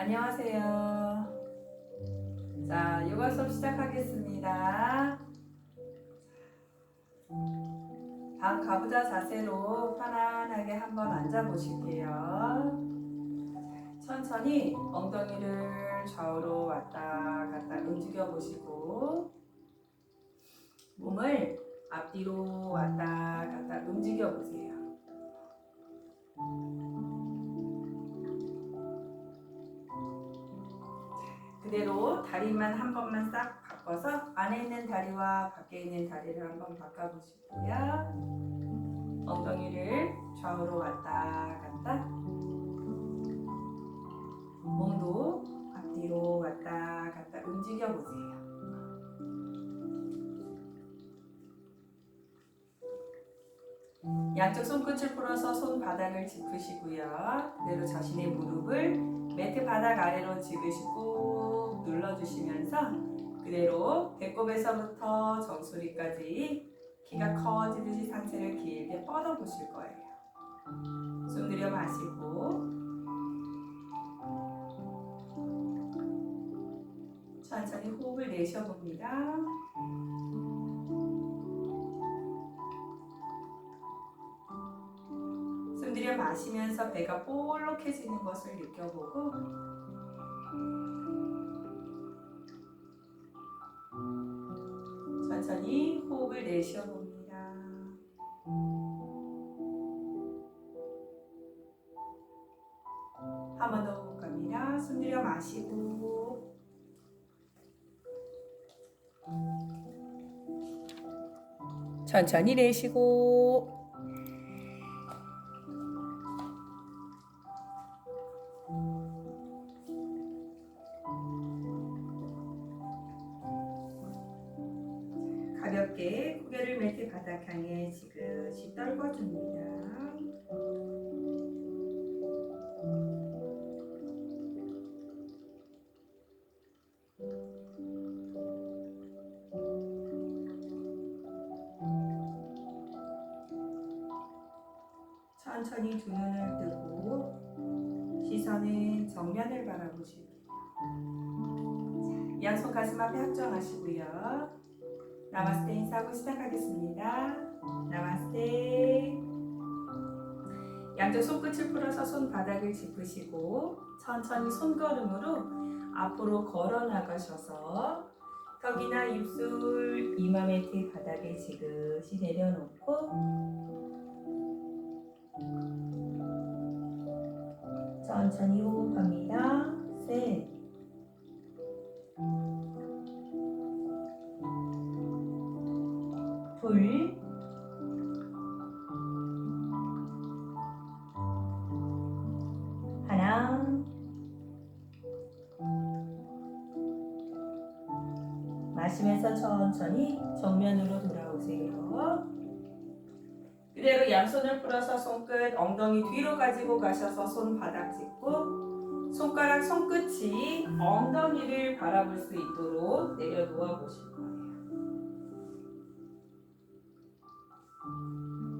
안녕하세요. 자, 요가 수업 시작하겠습니다. 방 가부좌 자세로 편안하게 한번 앉아 보실게요. 천천히 엉덩이를 좌우로 왔다 갔다 움직여 보시고 몸을 앞뒤로 왔다 갔다 움직여 보세요. 그대로 다리만 한 번만 싹 바꿔서 안에 있는 다리와 밖에 있는 다리를 한번 바꿔보시고요. 엉덩이를 좌우로 왔다 갔다 몸도 앞뒤로 왔다 갔다 움직여 보세요. 양쪽 손끝을 풀어서 손바닥을 짚으시고요. 그대로 자신의 무릎을 매트 바닥 아래로 지그시 꾹 눌러주시면서 그대로 배꼽에서부터 정수리까지 키가 커지듯이 상체를 길게 뻗어 보실 거예요. 숨 들여 마시고 천천히 호흡을 내쉬어 봅니다. 숨 들여 마시면서 배가 볼록해지는 것을 느껴보고 내쉬어 봅니다. 한 번 더 호흡 갑니다. 숨 들여 마시고 천천히 내쉬고 양손 가슴 앞에 합정하시고요. 나마스테 인사하고 시작하겠습니다. 나마스테. 양쪽 손끝을 풀어서 손바닥을 짚으시고 천천히 손걸음으로 앞으로 걸어 나가셔서 턱이나 입술, 이마 매트 바닥에 지그시 내려놓고 천천히 호흡합니다. 셋. 둘, 하나, 마시면서 천천히 정면으로 돌아오세요. 그대로 양손을 풀어서 손끝 엉덩이 뒤로 가지고 가셔서 손바닥 짚고 손가락 손끝이 엉덩이를 바라볼 수 있도록 내려놓아 보실 거예요.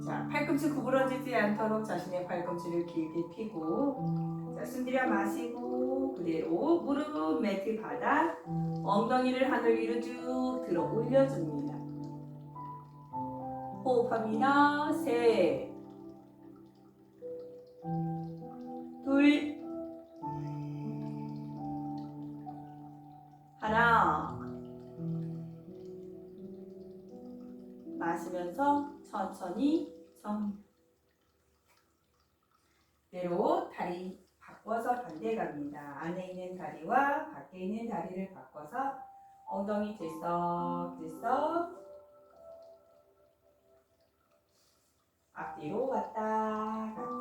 자, 팔꿈치 구부러지지 않도록 자신의 팔꿈치를 길게 펴고 자, 숨 들여 마시고 그대로 무릎 매트 바닥 엉덩이를 하늘 위로 쭉 들어 올려줍니다. 호흡합니다. 셋, 둘, 마시면서 천천히 정. 대로 다리 바꿔서 반대 갑니다. 안에 있는 다리와 밖에 있는 다리를 바꿔서 엉덩이 들썩들썩 앞뒤로 왔다 갔다.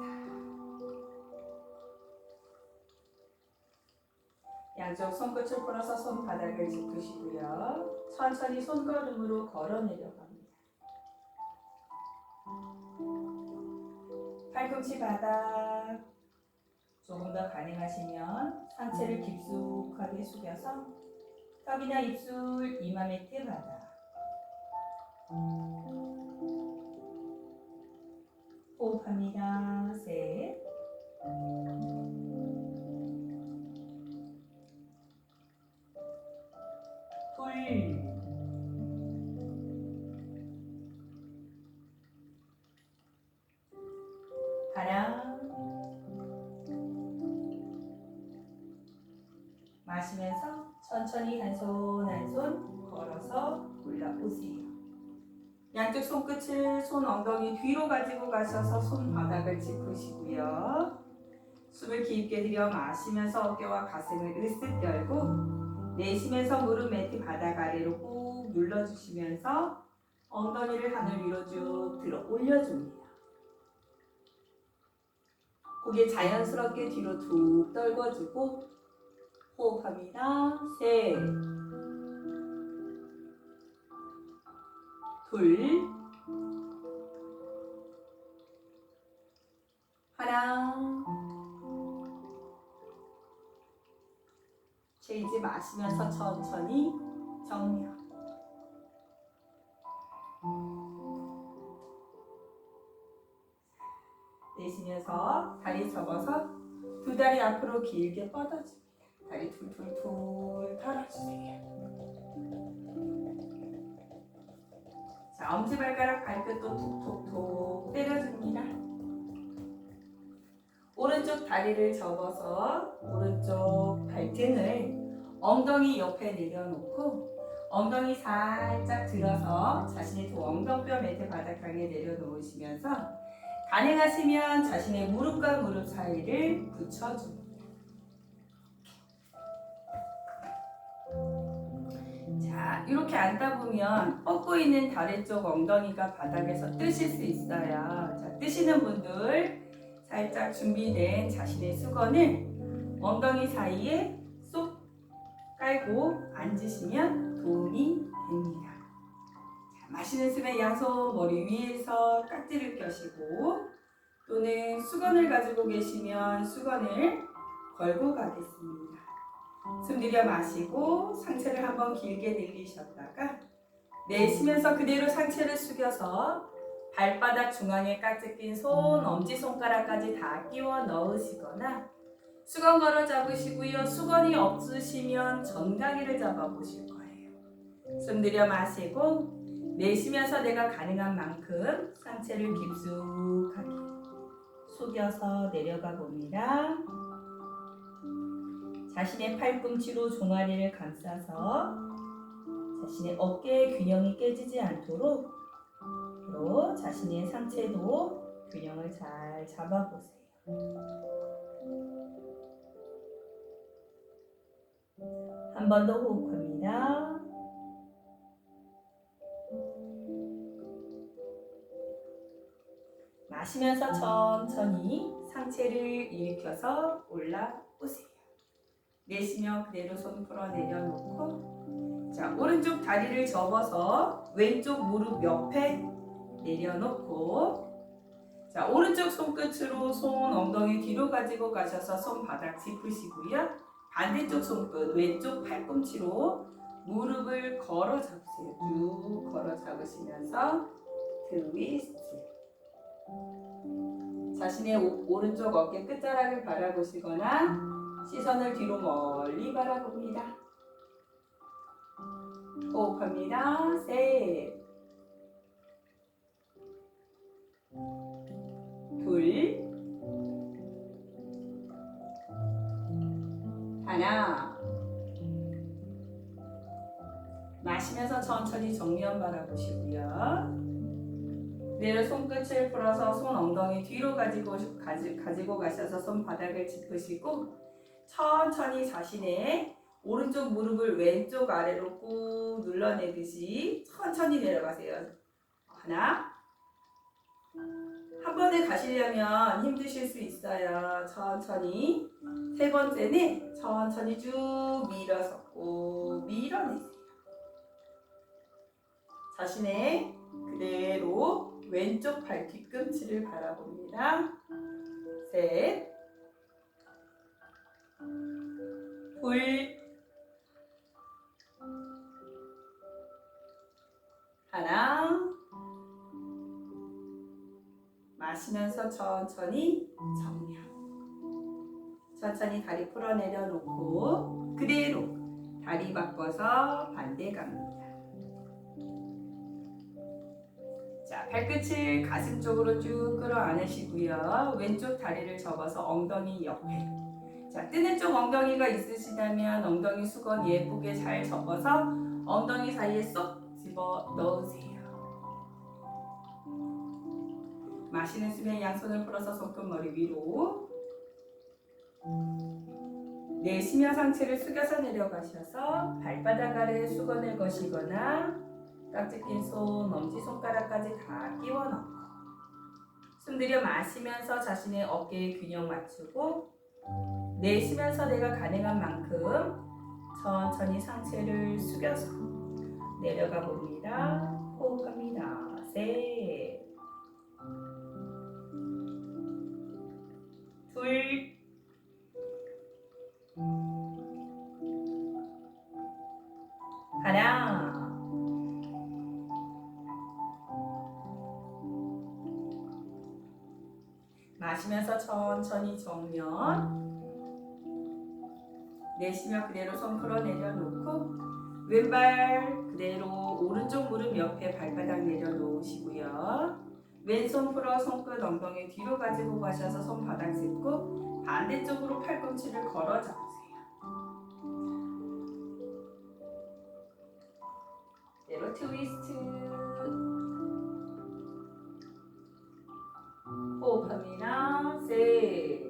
양쪽 손끝을 풀어서 손바닥을 짚으시고요. 천천히 손걸음으로 걸어 내려갑 팔꿈치 바닥. 조금 더 가능하시면 상체를 음. 깊숙하게 숙여서 턱이나 입술, 이마 밑에 바닥. 호흡합니다. 셋. 둘, 마시면서 천천히 한 손 한 손 걸어서 올라오세요. 양쪽 손끝을 손 엉덩이 뒤로 가지고 가셔서 손바닥을 짚으시고요. 숨을 깊게 들여 마시면서 어깨와 가슴을 으쓱 열고 내쉬면서 무릎 매트 바닥 아래로 꾹 눌러주시면서 엉덩이를 하늘 위로 쭉 들어 올려줍니다. 고개 자연스럽게 뒤로 툭 떨궈주고 호흡합니다. 셋, 둘, 하나. 쉬지 마시면서 천천히 정면. 내쉬면서 다리 접어서 두 다리 앞으로 길게 뻗어줍니 다. 다리 툴툴툴 털어주세요. 자, 엄지발가락 발끝도 톡톡톡 때려줍니다. 오른쪽 다리를 접어서 오른쪽 발등을 엉덩이 옆에 내려놓고 엉덩이 살짝 들어서 자신의 두 엉덩뼈 매트 바닥 향해 내려놓으시면서 가능하시면 자신의 무릎과 무릎 사이를 붙여줍니다. 자, 이렇게 앉다 보면 뻗고 있는 다리 쪽 엉덩이가 바닥에서 뜨실 수 있어요. 자, 뜨시는 분들 살짝 준비된 자신의 수건을 엉덩이 사이에 쏙 깔고 앉으시면 도움이 됩니다. 자, 마시는 숨에 양손 머리 위에서 깍지를 껴시고 또는 수건을 가지고 계시면 수건을 걸고 가겠습니다. 숨 들여 마시고 상체를 한번 길게 늘리셨다가 내쉬면서 그대로 상체를 숙여서 발바닥 중앙에 깍지 낀 손, 엄지손가락까지 다 끼워 넣으시거나 수건 걸어 잡으시고요. 수건이 없으시면 전가기를 잡아 보실 거예요. 숨 들여 마시고 내쉬면서 내가 가능한 만큼 상체를 깊숙하게 숙여서 내려가 봅니다. 자신의 팔꿈치로 종아리를 감싸서 자신의 어깨의 균형이 깨지지 않도록 로 자신의 상체도 균형을 잘 잡아보세요. 한 번 더 호흡합니다. 마시면서 천천히 상체를 일으켜서 올라오세요. 내쉬며 그대로 손 풀어 내려놓고. 자 오른쪽 다리를 접어서 왼쪽 무릎 옆에 내려놓고. 자 오른쪽 손끝으로 손 엉덩이 뒤로 가지고 가셔서 손바닥 짚으시고요. 반대쪽 손끝 왼쪽 팔꿈치로 무릎을 걸어 잡으세요. 쭉 걸어 잡으시면서 트위스트. 자신의 오, 오른쪽 어깨 끝자락을 바라보시거나 시선을 뒤로 멀리 바라봅니다 호흡합니다 셋 둘, 하나. 마시면서 천천히 정면 바라보시고요. 내려 손끝을 풀어서 손 엉덩이 뒤로 가지고 가지, 가지고 가셔서 손바닥을 짚으시고 천천히 자신의 오른쪽 무릎을 왼쪽 아래로 꾹 눌러내듯이 천천히 내려가세요. 하나, 한 번에 가시려면 힘드실 수 있어요. 천천히. 세 번째는 천천히 쭉 밀어서 꾹 밀어내세요. 자신의 그대로 왼쪽 발 뒤꿈치를 바라봅니다. 셋, 둘, 하나, 마시면서 천천히 정면. 천천히 다리 풀어 내려 놓고 그대로 다리 바꿔서 반대 갑니다. 자, 발끝을 가슴 쪽으로 쭉 끌어 안으시고요. 왼쪽 다리를 접어서 엉덩이 옆에 자, 뜨는 쪽 엉덩이가 있으시다면 엉덩이 수건 예쁘게 잘 접어서 엉덩이 사이에 쏙 집어 넣으세요. 마시는 숨에 양손을 풀어서 손끝머리 위로 내쉬며 상체를 숙여서 내려가셔서 발바닥 아래 수건을 거시거나 깍지 낀 손, 엄지손가락까지 다 끼워 넣고 숨 들여 마시면서 자신의 어깨에 균형 맞추고 내쉬면서 내가 가능한 만큼 천천히 상체를 숙여서 내려가 봅니다. 호흡합니다. 셋, 둘, 마시면서 천천히 정면. 내쉬며 그대로 손 풀어 내려놓고 왼발 그대로 오른쪽 무릎 옆에 발바닥 내려놓으시고요. 왼손 풀어 손끝 엉덩이 뒤로 가지고 가셔서 손바닥 짚고 반대쪽으로 팔꿈치를 걸어 잡으세요. 그대로 트위스트 호흡합니다. 셋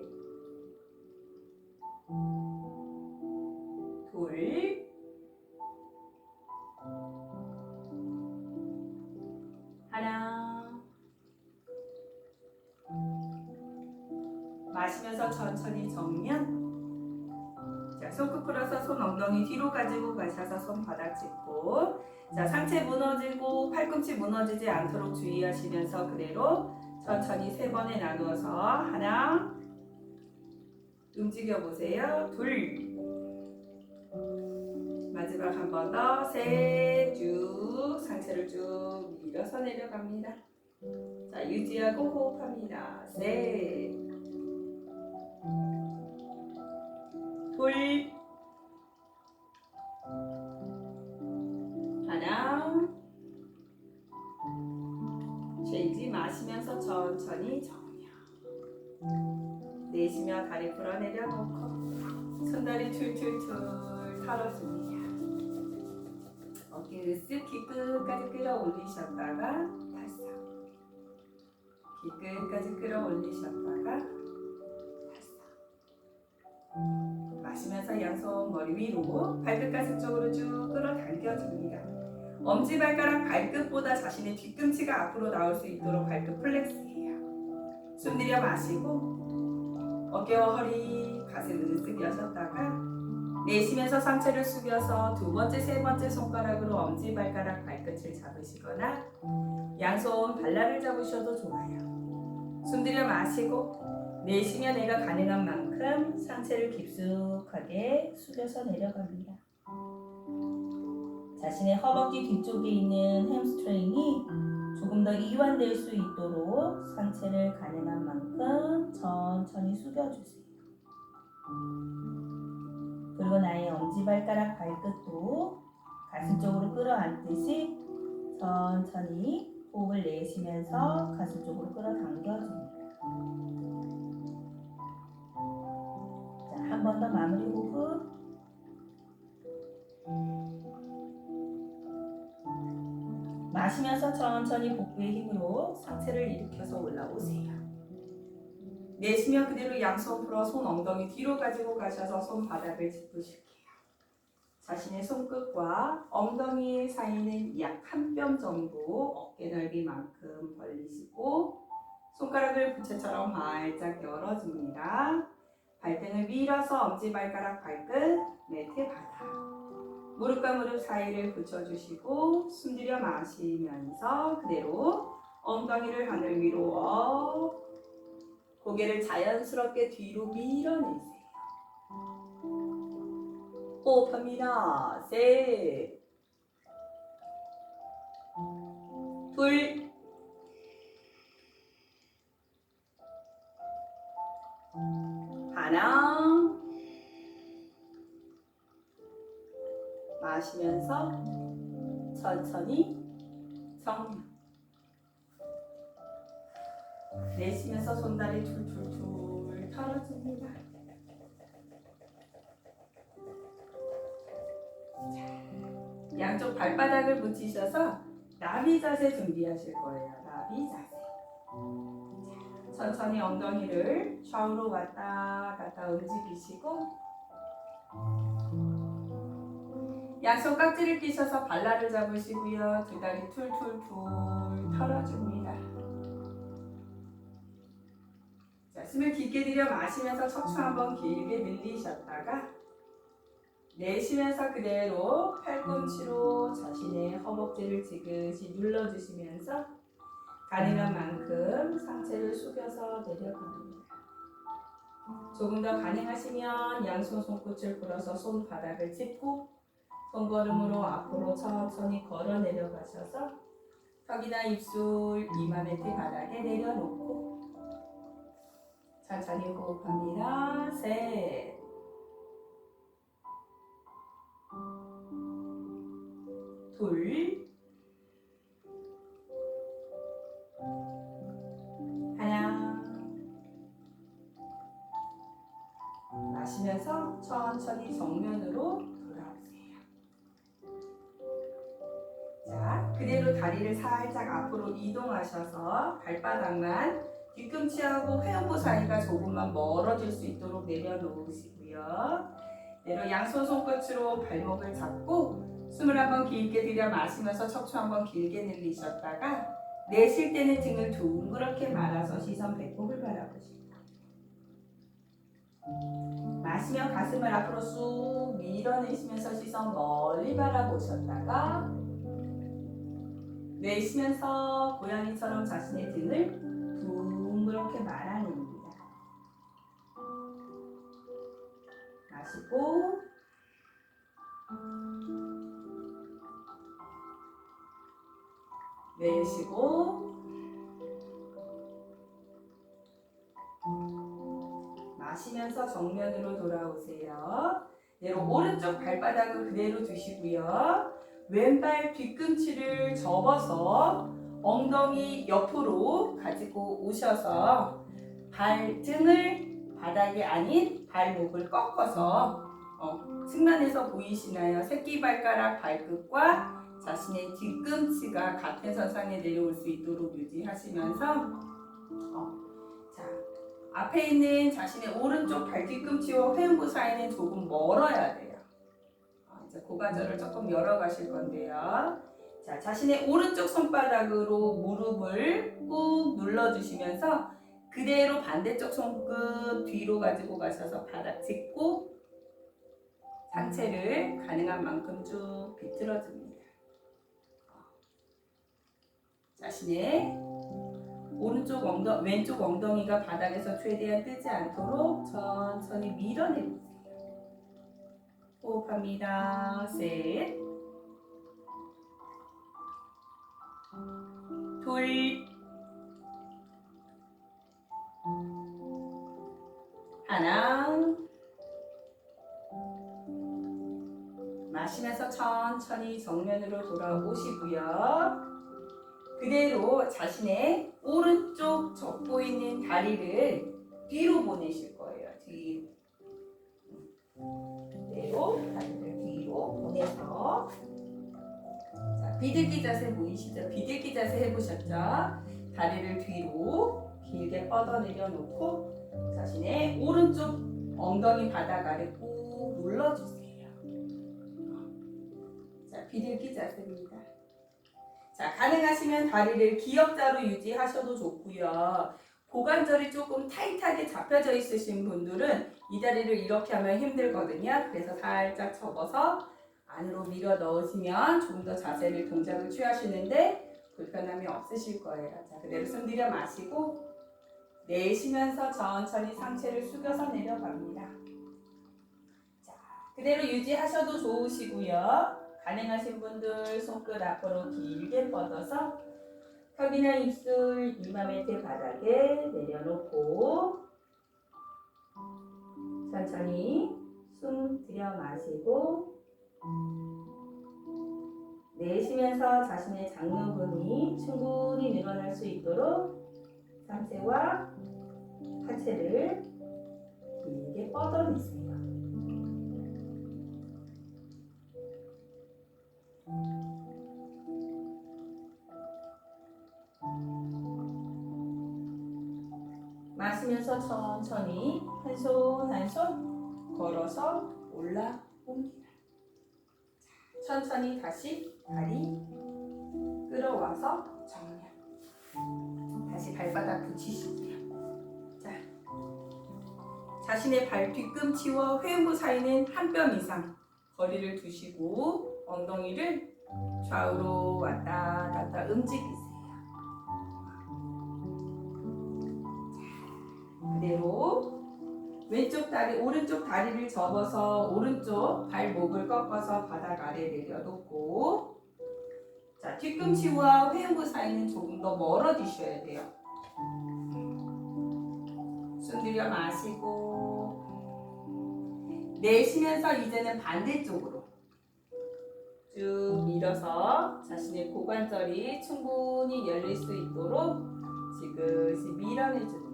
둘, 하나. 마시면서 천천히 정면. 자, 손끝 풀어서 손 엉덩이 뒤로 가지고 가셔서 손 바닥 짚고. 자, 상체 무너지고 팔꿈치 무너지지 않도록 주의하시면서 그대로 천천히 세 번에 나누어서 하나. 움직여 보세요. 둘. 마지막 한 번 더, 셋, 쭉 상체를 쭉 밀어서 내려갑니다. 자, 유지하고 호흡합니다. 셋, 둘, 천천히 정면. 내쉬며 다리 풀어 내려놓고 손다리 툴툴툴 털어줍니다. 어깨 으쓱 귀 끝까지 끌어올리셨다가 다섯 귀 끝까지 끌어올리셨다가 다섯 마시면서 양손 머리 위로 발끝 가슴 쪽으로 쭉 끌어당겨줍니다. 엄지발가락 발끝보다 자신의 뒤꿈치가 앞으로 나올 수 있도록 발끝 플렉스해요. 숨 들여 마시고 어깨와 허리 가슴 으쓱 여셨다가 내쉬면서 상체를 숙여서 두 번째, 세 번째 손가락으로 엄지발가락 발끝을 잡으시거나 양손 발라를 잡으셔도 좋아요. 숨 들여 마시고 내쉬며 내가 가능한 만큼 상체를 깊숙하게 숙여서 내려갑니다. 자신의 허벅지 뒤쪽에 있는 햄스트링이 조금 더 이완될 수 있도록 상체를 가능한 만큼 천천히 숙여주세요. 그리고 나의 엄지발가락 발끝도 가슴 쪽으로 끌어안듯이 천천히 호흡을 내쉬면서 가슴 쪽으로 끌어당겨줍니다. 자, 한 번 더 마무리 호흡. 마시면서 천천히 복부의 힘으로 상체를 일으켜서 올라오세요. 내쉬며 그대로 양손 풀어 손 엉덩이 뒤로 가지고 가셔서 손바닥을 짚으실게요. 자신의 손끝과 엉덩이 사이는 약 한 뼘 정도 어깨 넓이만큼 벌리시고 손가락을 부채처럼 활짝 열어줍니다. 발등을 밀어서 엄지발가락 발끝 매트 바닥 무릎과 무릎 사이를 붙여주시고 숨 들여 마시면서 그대로 엉덩이를 하늘 위로 업 고개를 자연스럽게 뒤로 밀어내세요. 호흡합니다. 셋, 둘, 마시면서 천천히 정면 내쉬면서 손다리 툴툴툴 털어줍니다. 자, 양쪽 발바닥을 붙이셔서 나비 자세 준비하실 거예요. 나비 자세. 천천히 엉덩이를 좌우로 왔다 갔다 움직이시고 양손 깍지를 끼셔서 발라를 잡으시고요. 두 다리 툴툴툴 털어줍니다. 자, 숨을 깊게 들여 마시면서 척추 한번 길게 늘리셨다가 내쉬면서 그대로 팔꿈치로 자신의 허벅지를 지그시 눌러주시면서 가능한 만큼 상체를 숙여서 내려갑니다. 조금 더 가능하시면 양손 손끝을 풀어서 손바닥을 짚고 손걸음으로 앞으로 천천히 걸어 내려가셔서 턱이나 입술, 이마 매트 바닥에 내려놓고 천천히 호흡합니다. 셋, 둘, 하나. 마시면서 천천히 정면으로 자, 그대로 다리를 살짝 앞으로 이동하셔서 발바닥만 뒤꿈치하고 회음부 사이가 조금만 멀어질 수 있도록 내려놓으시고요. 내려 양손 손끝으로 발목을 잡고 숨을 한번 길게 들여 마시면서 척추 한번 길게 늘리셨다가 내쉴 때는 등을 둥그렇게 말아서 시선 배꼽을 바라보십니다. 마시며 가슴을 앞으로 쑥 밀어내시면서 시선 멀리 바라보셨다가 내쉬면서 고양이처럼 자신의 등을 둥그렇게 말아냅니다. 마시고 내쉬고 마시면서 정면으로 돌아오세요. 내로 오른쪽 발바닥을 그대로 두시고요. 왼발 뒤꿈치를 접어서 엉덩이 옆으로 가지고 오셔서 발등을 바닥이 아닌 발목을 꺾어서 어, 측면에서 보이시나요? 새끼발가락 발끝과 자신의 뒤꿈치가 같은 선상에 내려올 수 있도록 유지하시면서 어, 자 앞에 있는 자신의 오른쪽 발 뒤꿈치와 회음부 사이는 조금 멀어야 돼요. 어, 이제 고관절을 조금 열어가실 건데요. 자 자신의 오른쪽 손바닥으로 무릎을 꾹 눌러주시면서 그대로 반대쪽 손끝 뒤로 가지고 가셔서 바닥 짚고 상체를 가능한 만큼 쭉 비틀어 줍니다. 자신의 오른쪽 엉덩 왼쪽 엉덩이가 바닥에서 최대한 뜨지 않도록 천천히 밀어내 보세요. 호흡합니다. 셋, 둘, 하나. 마시면서 천천히 정면으로 돌아오시고요. 그대로 자신의 오른쪽 접고 있는 다리를 뒤로 보내실 거 그대로 다리를 뒤로 보내서 자, 비둘기 자세 보이시죠? 비둘기 자세 해보셨죠? 다리를 뒤로 길게 뻗어 내려놓고 자신의 오른쪽 엉덩이 바닥 아래 꾹 눌러주세요. 자, 비둘기 자세입니다. 자, 가능하시면 다리를 기역자로 유지하셔도 좋고요. 고관절이 조금 타이트하게 잡혀져 있으신 분들은 이 다리를 이렇게 하면 힘들거든요. 그래서 살짝 접어서 안으로 밀어 넣으시면 조금 더 자세를 동작을 취하시는데 불편함이 없으실 거예요. 자, 그대로 숨 들여 마시고 내쉬면서 천천히 상체를 숙여서 내려갑니다. 자, 그대로 유지하셔도 좋으시고요. 가능하신 분들 손끝 앞으로 길게 뻗어서 턱이나 입술, 이마 매트 바닥에 내려놓고 천천히 숨 들여 마시고 내쉬면서 자신의 장요근이 충분히 늘어날 수 있도록 상체와 하체를 길게 뻗어내세요. 마시면서 천천히 한 손 한 손 걸어서 올라옵니다. 자, 천천히 다시 다리 끌어와서 정면. 다시 발바닥 붙이실게요. 자, 자신의 발 뒤꿈치와 회음부 사이는 한 뼘 이상 거리를 두시고 엉덩이를 좌우로 왔다 갔다 움직이세요. 자, 그대로 왼쪽 다리, 오른쪽 다리를 접어서 오른쪽 발목을 꺾어서 바닥 아래 내려놓고 자, 뒤꿈치와 회음부 사이는 조금 더 멀어지셔야 돼요. 숨 들여 마시고 내쉬면서 이제는 반대쪽으로 쭉 밀어서 자신의 고관절이 충분히 열릴 수 있도록 지그시 밀어내 줍니다.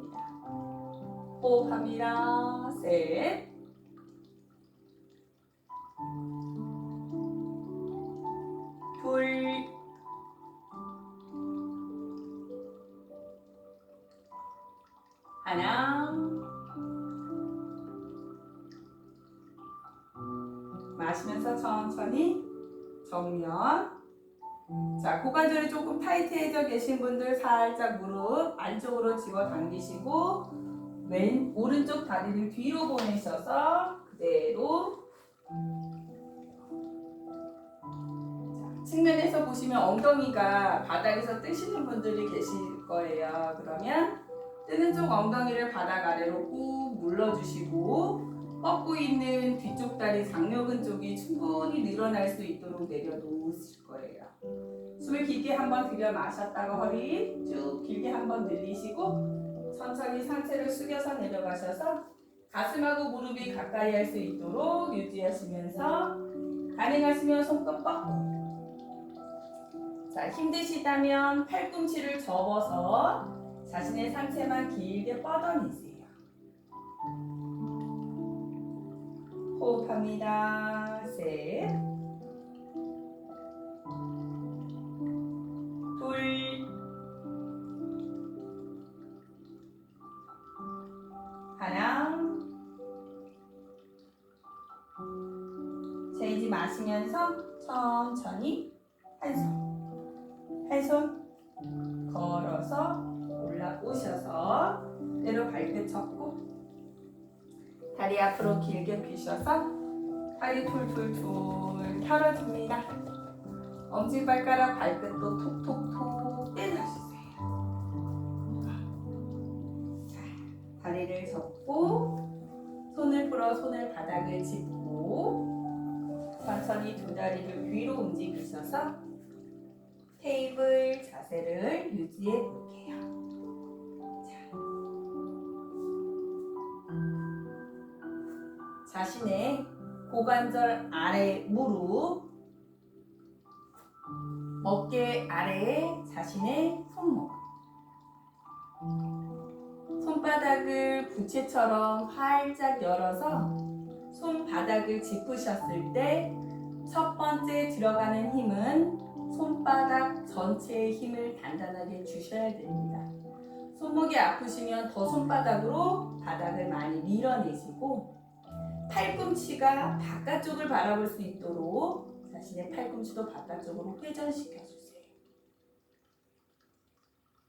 호흡합니다. 셋. 둘. 하나. 마시면서 천천히 정면. 자, 고관절이 조금 타이트해져 계신 분들 살짝 무릎 안쪽으로 집어 당기시고 왼 오른쪽 다리를 뒤로 보내셔서 그대로 자, 측면에서 보시면 엉덩이가 바닥에서 뜨시는 분들이 계실 거예요. 그러면 뜨는 쪽 엉덩이를 바닥 아래로 꾹 눌러주시고 뻗고 있는 뒤쪽 다리 장요근 쪽이 충분히 늘어날 수 있도록 내려놓으실 거예요. 숨을 깊게 한번 들여 마셨다가 허리 쭉 길게 한번 늘리시고 천천히 상체를 숙여서 내려가셔서 가슴하고 무릎이 가까이 할 수 있도록 유지하시면서 가능하시면 손끝 뻗고 자 힘드시다면 팔꿈치를 접어서 자신의 상체만 길게 뻗어내세요. 호흡합니다. 셋. 천천히 한 손. 한 손 걸어서 올라오셔서 때로 발끝 접고 다리 앞으로 길게 펴셔서 다리 툴툴툴 펴어줍니다. 엄지발가락 발끝도 톡톡톡 때려주세요. 자, 다리를 접고 손을 풀어 손을 바닥을 짚고 천천히 두 다리를 위로 움직이셔서 테이블 자세를 유지해 볼게요. 자신의 고관절 아래 무릎, 어깨 아래에 자신의 손목, 손바닥을 부채처럼 활짝 열어서 손바닥을 짚으셨을 때 첫 번째 들어가는 힘은 손바닥 전체의 힘을 단단하게 주셔야 됩니다. 손목이 아프시면 더 손바닥으로 바닥을 많이 밀어내시고 팔꿈치가 바깥쪽을 바라볼 수 있도록 자신의 팔꿈치도 바깥쪽으로 회전시켜 주세요.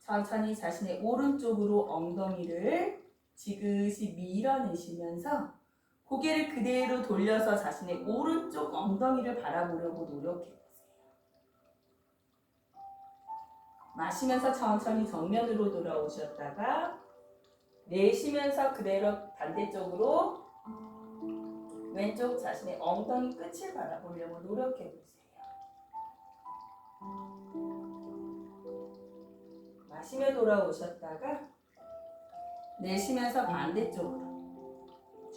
천천히 자신의 오른쪽으로 엉덩이를 지그시 밀어내시면서 고개를 그대로 돌려서 자신의 오른쪽 엉덩이를 바라보려고 노력해 보세요. 마시면서 천천히 정면으로 돌아오셨다가 내쉬면서 그대로 반대쪽으로 왼쪽 자신의 엉덩이 끝을 바라보려고 노력해 보세요. 마시며 돌아오셨다가 내쉬면서 반대쪽으로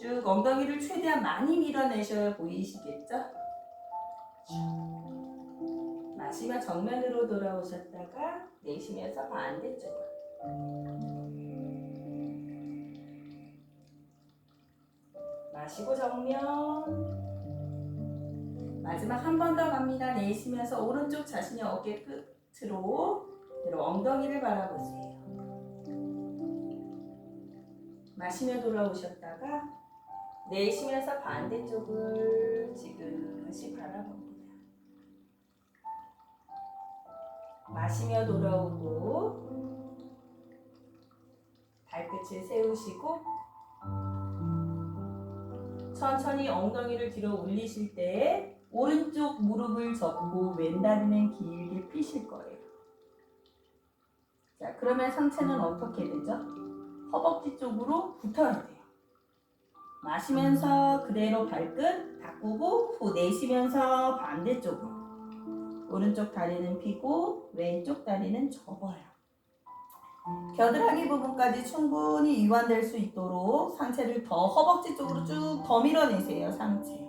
쭉 엉덩이를 최대한 많이 밀어내셔야 보이시겠죠? 쭉. 마시며 정면으로 돌아오셨다가 내쉬면서 반대쪽으로 마시고 정면 마지막 한 번 더 갑니다. 내쉬면서 오른쪽 자신의 어깨 끝으로 그대로 엉덩이를 바라보세요. 마시며 돌아오셨다가 내쉬면서 반대쪽을 지그시 바라봅니다. 마시며 돌아오고 발끝을 세우시고 천천히 엉덩이를 뒤로 올리실 때 오른쪽 무릎을 접고 왼다리는 길게 펴실 거예요. 자, 그러면 상체는 어떻게 되죠? 허벅지 쪽으로 붙어야 돼요. 마시면서 그대로 발끝 바꾸고 후 내쉬면서 반대쪽으로. 오른쪽 다리는 펴고 왼쪽 다리는 접어요. 겨드랑이 부분까지 충분히 이완될 수 있도록 상체를 더 허벅지 쪽으로 쭉 더 밀어내세요. 상체.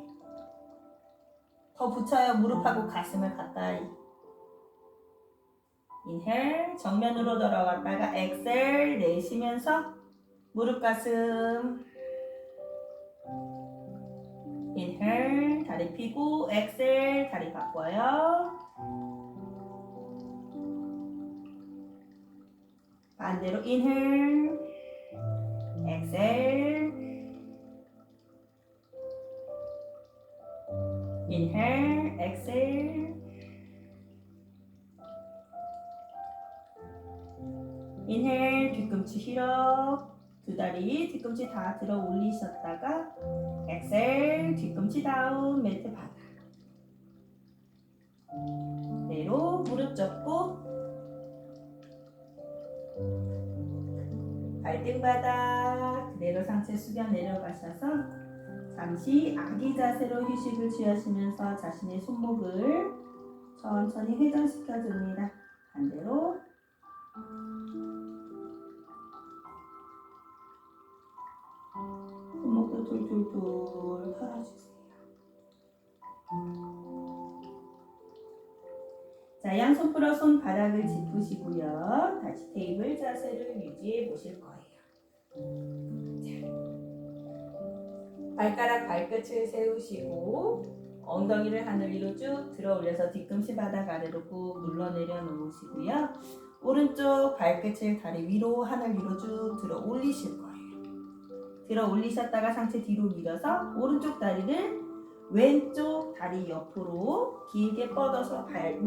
더 붙여요. 무릎하고 가슴을 가까이. 인헬 정면으로 돌아갔다가 엑셀 내쉬면서 무릎 가슴 인헬 다리 펴고 엑셀 다리 바꿔요. 반대로 인헬 엑셀 인헬 엑셀 인헬 뒤꿈치 힐업 두 다리 뒤꿈치 다 들어 올리셨다가 엑셀 뒤꿈치 다운 매트 바닥. 그대로 무릎 접고 발등 바닥. 그대로 상체 숙여 내려가셔서 잠시 아기 자세로 휴식을 취하시면서 자신의 손목을 천천히 회전시켜 줍니다. 반대로 툴툴툴 털어주세요. 자, 양손 풀어 손바닥을 짚으시고요. 다시 테이블 자세를 유지해 보실 거예요. 자, 발가락 발끝을 세우시고 엉덩이를 하늘 위로 쭉 들어 올려서 뒤꿈치 바닥 아래로 꾹 눌러 내려 놓으시고요. 오른쪽 발끝을 다리 위로 하늘 위로 쭉 들어 올리실 거예요. 들어 올리셨다가 상체 뒤로 밀어서 오른쪽 다리를 왼쪽 다리 옆으로 길게 뻗어서 발